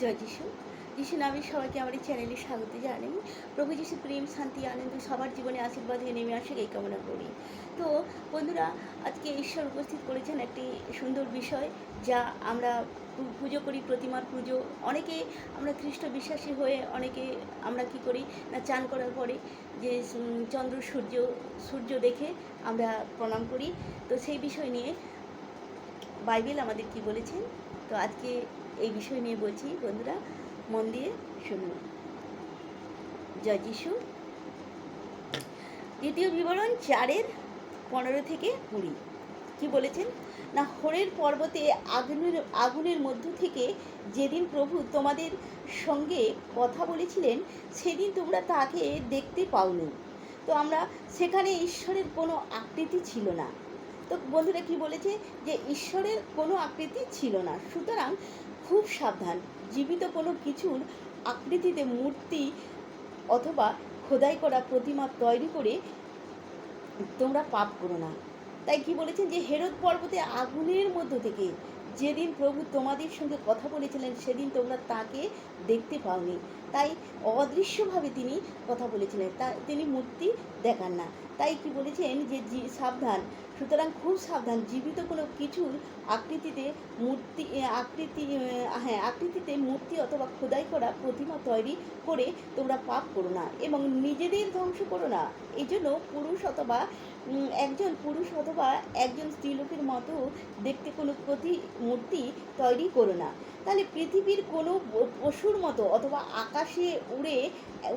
জয় যিশু। যিশু নামে সবাইকে আমার এই চ্যানেলে স্বাগত জানাই। প্রভু যিশু প্রেম, শান্তি, আনন্দ, সবার জীবনে আশীর্বাদ হয়ে নেমে আসুক এই কামনা করি। তো বন্ধুরা, আজকে ঈশ্বর উপস্থিত করেছেন একটি সুন্দর বিষয়, যা আমরা পুজো করি, প্রতিমার পুজো। অনেকে আমরা খ্রিস্ট বিশ্বাসী হয়ে অনেকে আমরা কি করি না, চান করার পরে যে চন্দ্র সূর্য সূর্য দেখে আমরা প্রণাম করি। তো সেই বিষয় নিয়ে বাইবেল আমাদের কি বলেছেন? তো আজকে এই বিষয় নিয়ে বলছি, বন্ধুরা, মন দিয়ে শুনুন। জয় যিশু। দ্বিতীয় বিবরণ চারের পনেরো থেকে কুড়ি। কি বলেছেন? না, হরের পর্বতে আগুনের আগুনের মধ্য থেকে যেদিন প্রভু তোমাদের সঙ্গে কথা বলেছিলেন, সেদিন তোমরা তাকে দেখতে পাওনি। তো আমরা সেখানে ঈশ্বরের কোনো আকৃতি ছিল না। তো বন্ধুরা কি বলেছে? যে ঈশ্বরের কোনো আকৃতি ছিল না। সুতরাং খুব সাবধান। জীবিত কোনো কিছুর আকৃতিতে মূর্তি অথবা খোদাই করা প্রতিমা তৈরি করে তোমরা পাপ করো না। তাই কি বলেছেন যে হেরত পর্বতে আগুনের মধ্য থেকে যেদিন প্রভু তোমাদের সঙ্গে কথা বলেছিলেন, সেদিন তোমরা তাকে দেখতে পাওনি। তাই অদৃশ্যভাবে তিনি কথা বলেছিলেন। তা তিনি মূর্তি দেখান না। তাই কি বলেছেন যে সাবধান। সুতরাং খুব সাবধান। জীবিত কোনো কিছুর আকৃতিতে মূর্তি আকৃতি হ্যাঁ আকৃতিতে মূর্তি অথবা খোদাই করা প্রতিমা তৈরি করে তোমরা পাপ করো না এবং নিজেদের ধ্বংস করো না। এই জন্য পুরুষ অথবা একজন পুরুষ অথবা একজন স্ত্রীলোকের মতো দেখতে কোনো প্রতি মূর্তি তৈরি করো না। তাহলে পৃথিবীর কোনো পশুর মতো অথবা আকাশে উড়ে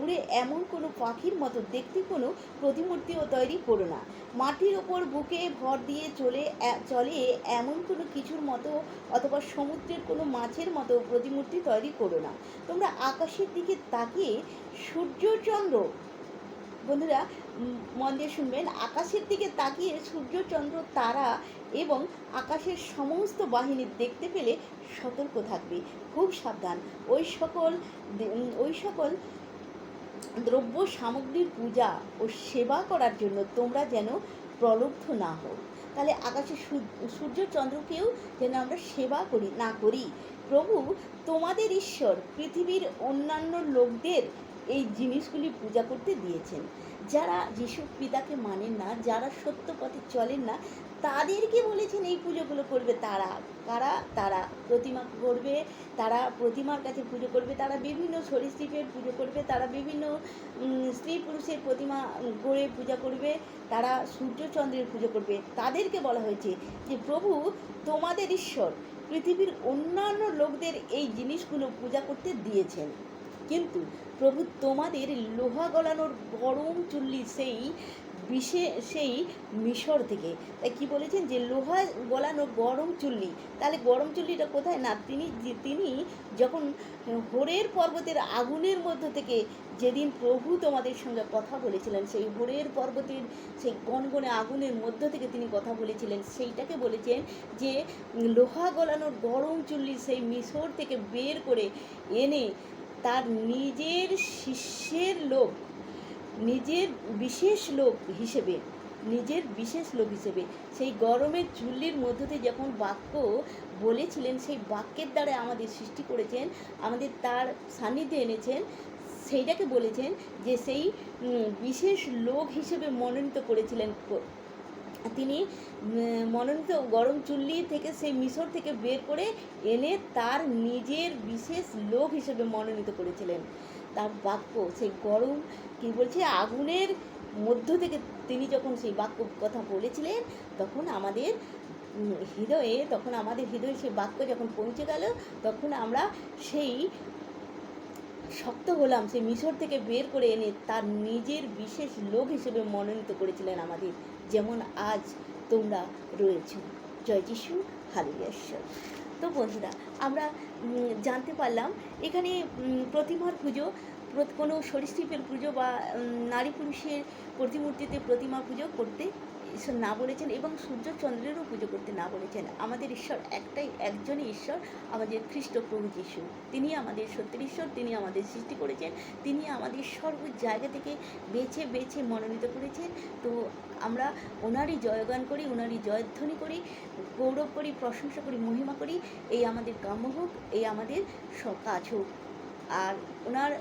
উড়ে এমন কোনো পাখির মতো দেখতে কোনো প্রতিমূর্তিও তৈরি করো না। মাটির ওপর বুকে ভর দিয়ে চলে চলে এমন কোনো কিছুর মতো অথবা সমুদ্রের কোনো মাছের মতো প্রতিমূর্তি তৈরি করো না। তোমরা আকাশের দিকে তাকিয়ে সূর্য চন্দ্র বন্ধুরা মন দিয়ে শুনবেন। আকাশের দিকে তাকিয়ে সূর্য, চন্দ্র, তারা এবং আকাশের সমস্ত বাহিনী দেখতে পেলে সতর্ক থাকবে। খুব সাবধান। ওই সকল ওই সকল দ্রব্য সামগ্রীর পূজা ও সেবা করার জন্য তোমরা যেন প্রলুব্ধ না হও। তাহলে আকাশে সূর- সূর্য, চন্দ্রকেও যেন আমরা সেবা করি, না করি। প্রভু তোমাদের ঈশ্বর, পৃথিবীর অন্যান্য লোকদের এই জিনিসগুলি পূজা করতে দিয়েছেন। যারা যিশু পিতাকে মানেন না, যারা সত্য পথে চলেন না, তাদেরকে বলেছেন এই পুজোগুলো করবে তারা। কারা? তারা প্রতিমা করবে, তারা প্রতিমার কাছে পুজো করবে, তারা বিভিন্ন সরীসৃপের পুজো করবে, তারা বিভিন্ন স্ত্রী পুরুষের প্রতিমা গড়ে পূজা করবে, তারা সূর্যচন্দ্রের পুজো করবে। তাদেরকে বলা হয়েছে যে, প্রভু, তোমাদের ঈশ্বর পৃথিবীর অন্যান্য লোকদের এই জিনিসগুলো পূজা করতে দিয়েছেন। কিন্তু প্রভু তোমাদের লোহা গলানোর গরম চুল্লি সেই বিষে, সেই মিশর থেকে। তাই কী বলেছেন যে, লোহা গলানো গরম চুল্লি। তাহলে গরম চুল্লিটা কোথায়? না, তিনি যে- তিনি যখন হোরের পর্বতের আগুনের মধ্য থেকে যেদিন প্রভু তোমাদের সঙ্গে কথা বলেছিলেন, সেই হোরের পর্বতের সেই গনগনে আগুনের মধ্য থেকে তিনি কথা বলেছিলেন, সেইটাকে বলেছেন যে, লোহা গলানোর গরম চুল্লি সেই মিশর থেকে বের করে এনে তার নিজের শিষ্যের লোক, নিজের বিশেষ লোক হিসেবে, নিজের বিশেষ লোক হিসেবে। সেই গরমের চুল্লির মধ্য দিয়ে যখন বাক্য বলেছিলেন, সেই বাক্যের দ্বারা আমাদের সৃষ্টি করেছেন, আমাদের তার সান্নিধ্যে এনেছেন, সেইটাকে বলেছেন যে সেই বিশেষ লোক হিসেবে মনোনীত করেছিলেন তিনি মনোনীত গরম চুল্লি থেকে সেই মিশর থেকে বের করে এনে তার নিজের বিশেষ লোক হিসেবে মনোনীত করেছিলেন। তার বাক্য, সেই গরম, কি বলছে, আগুনের মধ্য থেকে তিনি যখন সেই বাক্য কথা বলেছিলেন, তখন আমাদের হৃদয়ে, তখন আমাদের হৃদয়ে সেই বাক্য যখন পৌঁছে গেল, তখন আমরা সেই শক্ত হলাম, সেই মিশর থেকে বের করে এনে তার নিজের বিশেষ লোক হিসেবে মনোনীত করেছিলেন আমাদের। যেমন আজ তোমরা রয়েছ। জয় যিশু হালিয়াশ্বর তো বন্ধুরা, আমরা জানতে পারলাম, এখানে প্রতিমার পুজো কোনো সরীসৃপের পুজো বা নারী পুরুষের প্রতিমূর্তিতে প্রতিমা পুজো করতে ঈশ্বর না বলেছেন এবং সূর্য চন্দ্রেরও পুজো করতে না বলেছেন। আমাদের ঈশ্বর একটাই, একজনই ঈশ্বর, আমাদের খ্রিস্ট প্রভু যিশু। তিনি আমাদের সত্যের ঈশ্বর, তিনি আমাদের সৃষ্টি করেছেন, তিনি আমাদের সর্ব জায়গা থেকে বেছে বেছে মনোনীত করেছেন। তো আমরা ওনারই জয়গান করি, ওনারই জয়ধ্বনি করি, গৌরব করি, প্রশংসা করি, মহিমা করি। এই আমাদের কাম্য হোক, এই আমাদের কাজ হোক। আর ওনার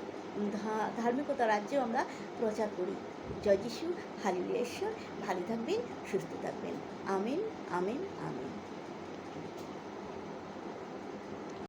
ধার্মিকতা রাজ্যেও আমরা প্রচার করি। জয় যিশু ঈশ্বর। ভালো থাকবেন, সুস্থ থাকবেন। আমিন আমিন, আমেন।